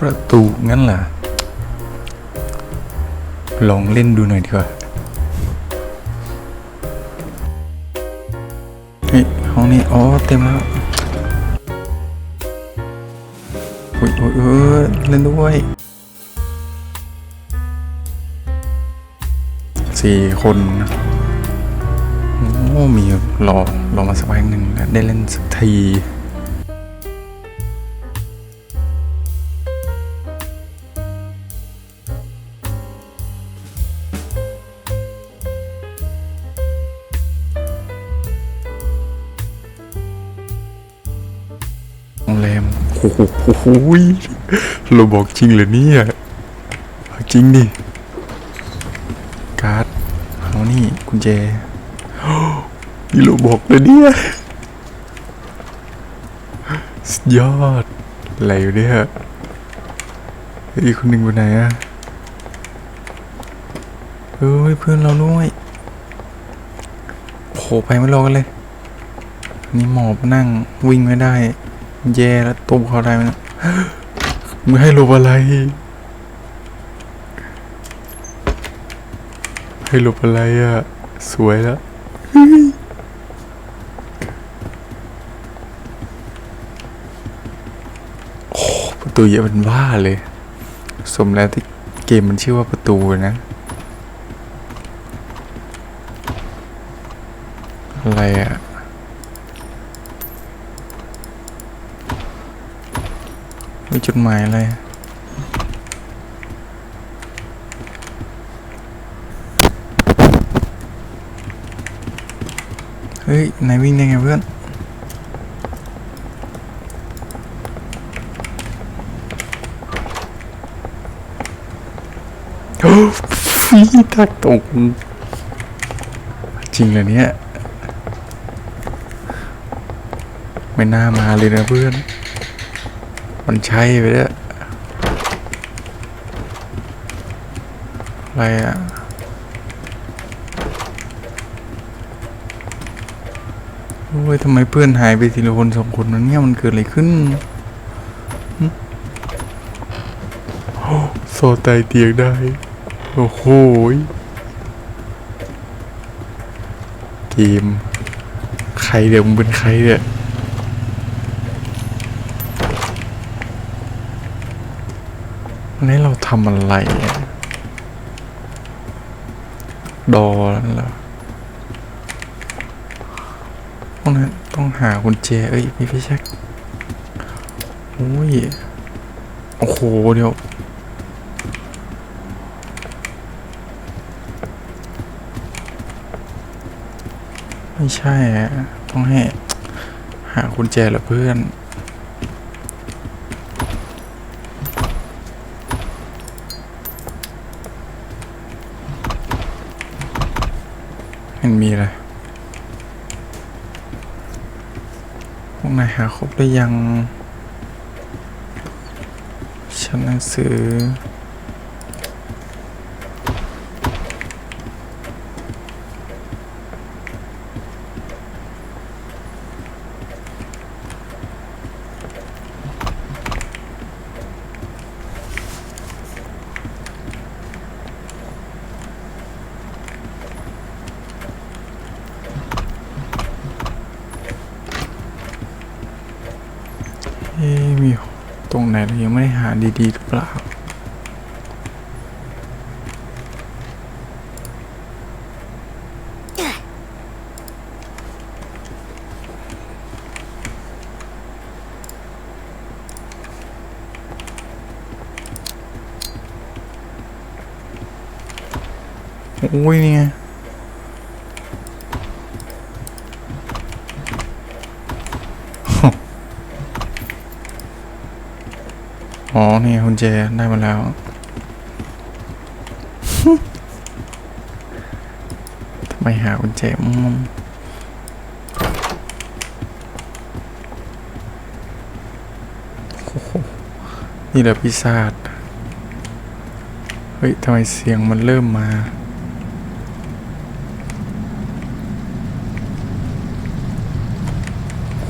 ประตูงั้นเหรอลองเล่นดูหน่อยดีกว่าเฮ้ยห้องนี้อ๋อเต็มแล้วอุ้ยอุ้ยเอ้ยเล่นด้วยสี่คนโอ้มีรอรอมาสักพักหนึ่งได้เล่นสักที โอ้โหเราบอกจริงเหรอเนี่ยจริงดิ การ์ดเอานี่กุญแจนี่เราบอกเลยเนี่ยสุดยอดอะไรอยู่เนี่ยเฮ้ยอีกคนหนึ่งไปไหนอะเฮ้ยเพื่อนเราด้วยโผล่ไปไม่รอกันเลย นี่หมอบนั่งวิ่งไม่ได้ แย่แล้วตุ้มเขาได้ไหมนะมึงให้หลบอะไร ให้หลบอะไรอะ สวยแล้วโอ้ประตูเยอะเป็นบ้าเลย สมแล้วที่เกมมันชื่อว่าประตูนะ อะไรอะ มีจดหมายอะไรเฮ้ยนายวิ่งได้ไงเพื่อนโอ้ฟีทักตก จริงเลยเนี่ย ไม่น่ามาเลยนะเพื่อน มันใช่ไปแล้วอะไรอะโอ้ยทำไมเพื่อนหายไปทีละคนสองคนนั้นเนี่ยมันเกิดอะไรขึ้นโอ้โซตายเตียงได้ โอ้โหยเกมใครเดี๋ยวมึงเป็นใครเนี่ย นนี้เราทำอะไร ดอนั่นเหรอต้องนั้นต้องหากุญแจเอ้ยพี่พี่แช็คโอ้ย โอ้โห เดี๋ยว ไม่ใช่อะต้องให้ หากุญแจเหรอเพื่อน นมีอะไรพวกนายหาครบหรือยัง ชั้นหนังสือ มีตรงไหนเรายังไม่ได้หาดีๆหรือเปล่า โอ้ยเนี่ไง อ๋อ นี่คุณเจได้มาแล้ว ทำไมหาคุณเจอืมโอ้โหนี่แหละพิซซ่าจเฮ้ย ทำไมเสียงมันเริ่มมา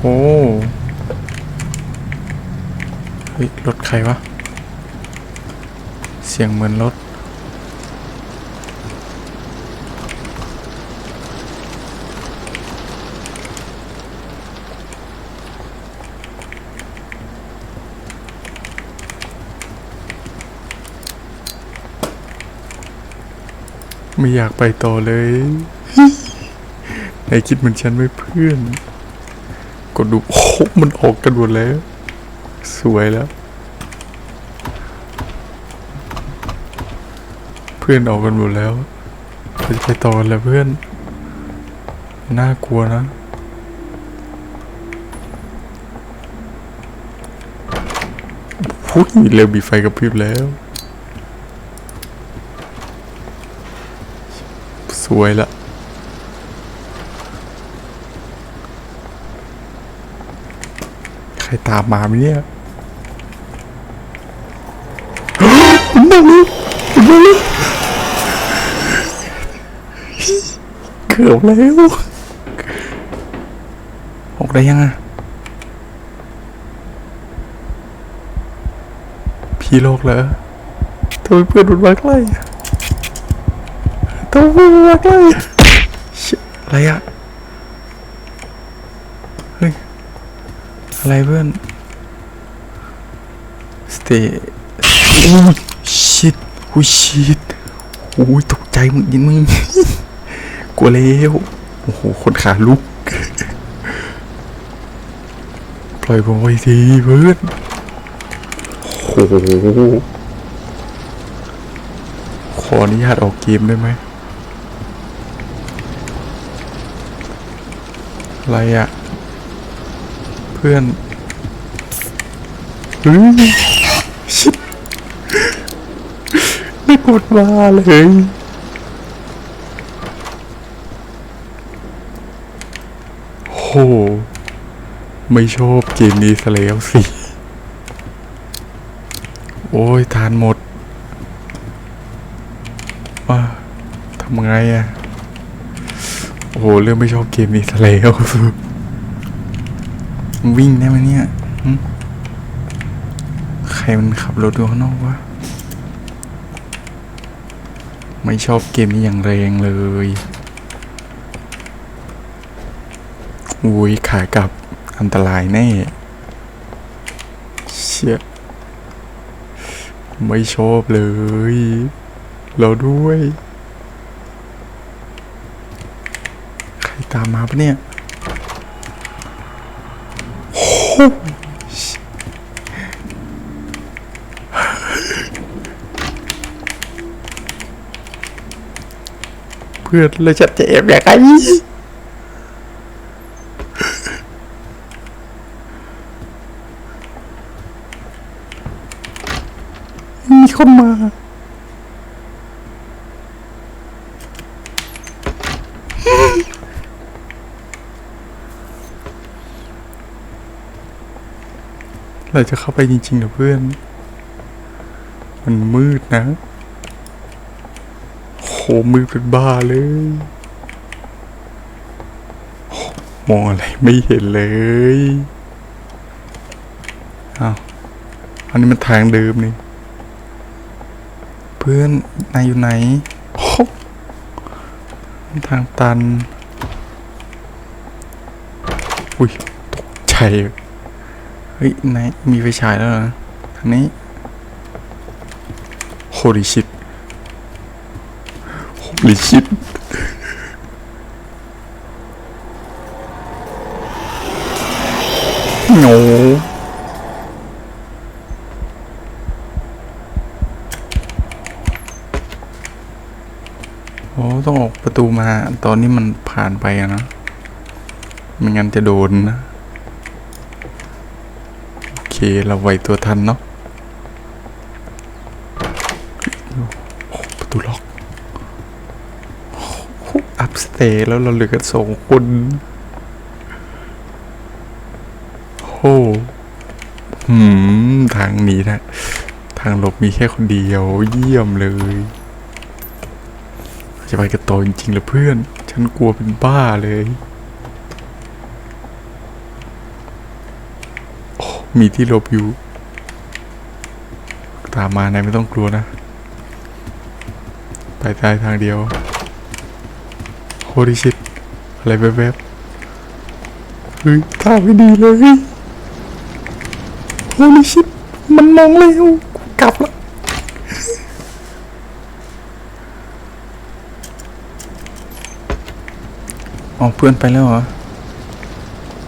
โอ้ เฮ้ยรถใครวะ เสียงเหมือนรถ ไม่อยากไปต่อเลยไหนคิดเหมือนฉันไหม่เพื่อน กดดู โอ้โหมันออกกันหมดแล้ว สวยแล้ว เพื่อนออกกันหมดแล้วเราจะไปต่อกันแล้วเพื่อน น่ากลัวนะพุ้ยเร็วมีไฟกระพริบแล้ว สวยละ ใค รตามมาไหมเนี่ยมันมาแล้วมันมาแล้วเกือบแล้วออกได้ยังอะพี่โลกเหรอทำไมเพื่อนมันมาใกล้ทำไมเพื่อนมันมาใกล้อะเชี่ยอะไรอะเฮ้ย อะไรเพื่อนสเตย์โอ้ยชิดโอ้ชิดโอ้ยตกใจมึงยินมึงกลัวแล้วโอ้โหคนขาลุก ปล่อยผมไว้ทีเพื่อนโอ้โหขออนุญาตออกเกมได้ไหมอะไรอะเพื่อนเฮ้ยชิบไม่กดมาเลยโหไม่ชอบเกมนี้ซะแล้วสิ โอ้ยทานหมดว่าทำไงอะโอ้โหเรื่องไม่ชอบเกมนี้ซะแล้ว วิ่งได้ไหมเนี่ยใครมันขับรถดูข้างนอกวะไม่ชอบเกมนี้อย่างแรงเลยอุ้ยขากลับอันตรายแน่ เชี่ย ไม่ชอบเลย เราด้วย ใครตามมาปะเนี่ย เพื่อนแล้วฉันจะแอบยังไงมีคนมา เราจะเข้าไปจริงๆเหรอเพื่อน มันมืดนะ โหมือเป็นบ้าเลยมองอะไรไม่เห็นเลยอ้าวอันนี้มันทางเดิมนี่ เพื่อนนายอยู่ไหนโหมันทางตัน อุ้ยตกใจ เฮ้ยนายมีไฟฉายแล้วเหรอทางนี้ Holy shit Holy shit โนโอ้ต้องออกประตูมา ตอนนี้มันผ่านไปอะนะ ไม่งั้นจะโดนนะ เคเราไหวตัวทันเนาะประตูล็อกอัพสเตย์แล้วเราเหลือกันสองคนโอ้หืม ทางหนี้นะ ทางหลบมีแค่คนเดียว เยี่ยมเลย จะไปกันต่อจริงๆหรอเพื่อน ฉันกลัวเป็นบ้าเลยโอ้ มีที่หลบอยู่ ตามมานายไม่ต้องกลัวนะ ไปทายทางเดียวโฮดิชิตอะไรแวบๆเฮ้ยท่าไม่ดีเลยโฮดิชิตมันมองเร็วกลับละอ๋อเพื่อนไปแล้วเหรอ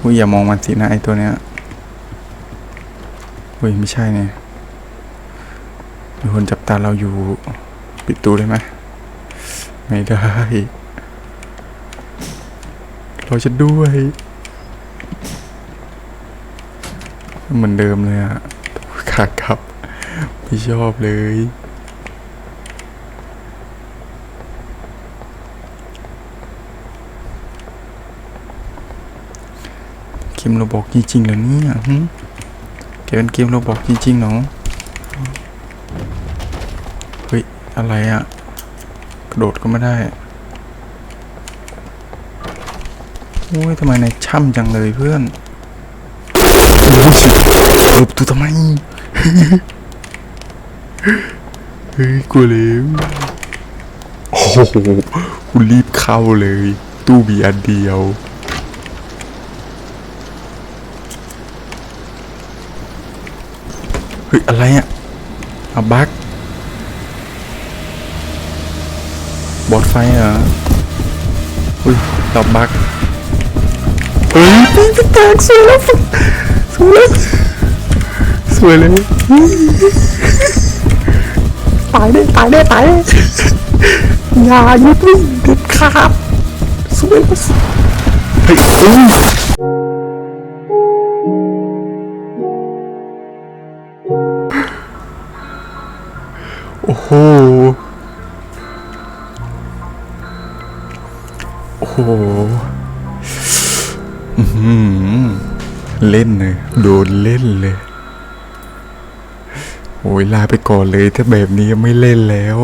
อุ้ยอย่ามองมันสินะไอตัวเนี้ย อุ้ยไม่ใช่เนี่ยมีคนจับตาเราอยู่ปิดตูได้ไหมไม่ได้เราจะด้วย เหมือนเดิมเลยอะขากลับไม่ชอบเลยเกมโรบอกจริงๆเหรอเนี่ย แกเป็นเกมโรบอกจริงๆเนาะเฮ้ย อะไรอะกระโดดก็ไม่ได้โอ้ยทำไมนายช่ำจังเลยเพื่อนโอ้ยหลบตัวทำไมเฮ้ยกลัวเลยโอ้โหคุณรีบเข้าเลย ตู้มีอันเดียว ฮ้ย อะไรอะอาบักบอดไฟเหรออุ้ยตอบบักเฮ้ยพี่พี่แตกสวยแล้วสวยแล้วสวยเลยตายได้ตายได้ตายได้อย่าหยุดวิ่งเด็ดขาดสวยแล้วเฮ้ยอุ้ย อ้โหอื้อหือเล่นเลยโดนเล่นเลย โอ้ยลาไปก่อนเลยถ้าแบบนี้ไม่เล่นแล้ว